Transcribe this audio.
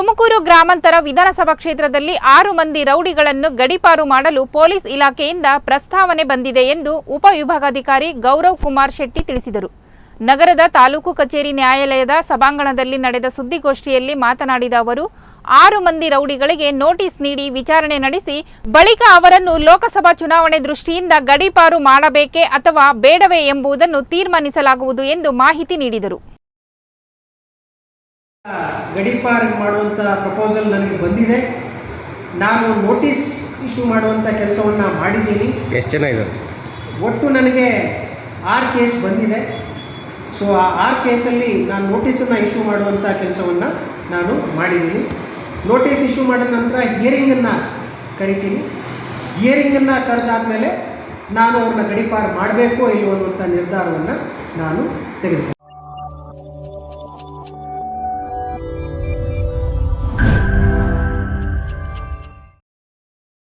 ತುಮಕೂರು ಗ್ರಾಮಾಂತರ ವಿಧಾನಸಭಾ ಕ್ಷೇತ್ರದಲ್ಲಿ ಆರು ಮಂದಿ ರೌಡಿಗಳನ್ನು ಗಡಿಪಾರು ಮಾಡಲು ಪೊಲೀಸ್ ಇಲಾಖೆಯಿಂದ ಪ್ರಸ್ತಾವನೆ ಬಂದಿದೆ ಎಂದು ಉಪವಿಭಾಗಾಧಿಕಾರಿ ಗೌರವ್ ಕುಮಾರ್ ಶೆಟ್ಟಿ ತಿಳಿಸಿದರು. ನಗರದ ತಾಲೂಕು ಕಚೇರಿ ನ್ಯಾಯಾಲಯದ ಸಭಾಂಗಣದಲ್ಲಿ ನಡೆದ ಸುದ್ದಿಗೋಷ್ಠಿಯಲ್ಲಿ ಮಾತನಾಡಿದ ಅವರು, ಆರು ಮಂದಿ ರೌಡಿಗಳಿಗೆ ನೋಟಿಸ್ ನೀಡಿ ವಿಚಾರಣೆ ನಡೆಸಿ, ಬಳಿಕ ಅವರನ್ನು ಲೋಕಸಭಾ ಚುನಾವಣೆ ದೃಷ್ಟಿಯಿಂದ ಗಡಿಪಾರು ಮಾಡಬೇಕೇ ಅಥವಾ ಬೇಡವೇ ಎಂಬುದನ್ನು ತೀರ್ಮಾನಿಸಲಾಗುವುದು ಎಂದು ಮಾಹಿತಿ ನೀಡಿದರು. ಗಡೀಪಾರ್ ಮಾಡುವಂಥ ಪ್ರಪೋಸಲ್ ನನಗೆ ಬಂದಿದೆ. ನಾನು ನೋಟಿಸ್ ಇಶ್ಯೂ ಮಾಡುವಂಥ ಕೆಲಸವನ್ನು ಮಾಡಿದ್ದೀನಿ. ಎಷ್ಟು ಜನ ಇದ್ದಾರೆ? ಒಟ್ಟು ನನಗೆ ಆರು ಕೇಸ್ ಬಂದಿದೆ. ಸೊ ಆ ಆರು ಕೇಸಲ್ಲಿ ನಾನು ನೋಟಿಸನ್ನು ಇಶ್ಯೂ ಮಾಡುವಂಥ ಕೆಲಸವನ್ನು ನಾನು ಮಾಡಿದ್ದೀನಿ. ನೋಟಿಸ್ ಇಶ್ಯೂ ಮಾಡಿದ ನಂತರ ಹಿಯರಿಂಗನ್ನು ಕರಿತೀನಿ. ಹಿಯರಿಂಗನ್ನು ಕರೆದಾದ್ಮೇಲೆ ನಾನು ಅವ್ರನ್ನ ಗಡಿಪಾರ್ ಮಾಡಬೇಕು ಇಲ್ಲೋ ಅನ್ನುವಂಥ ನಿರ್ಧಾರವನ್ನು ನಾನು ತೆಗೆದುಕೊಂಡೆ.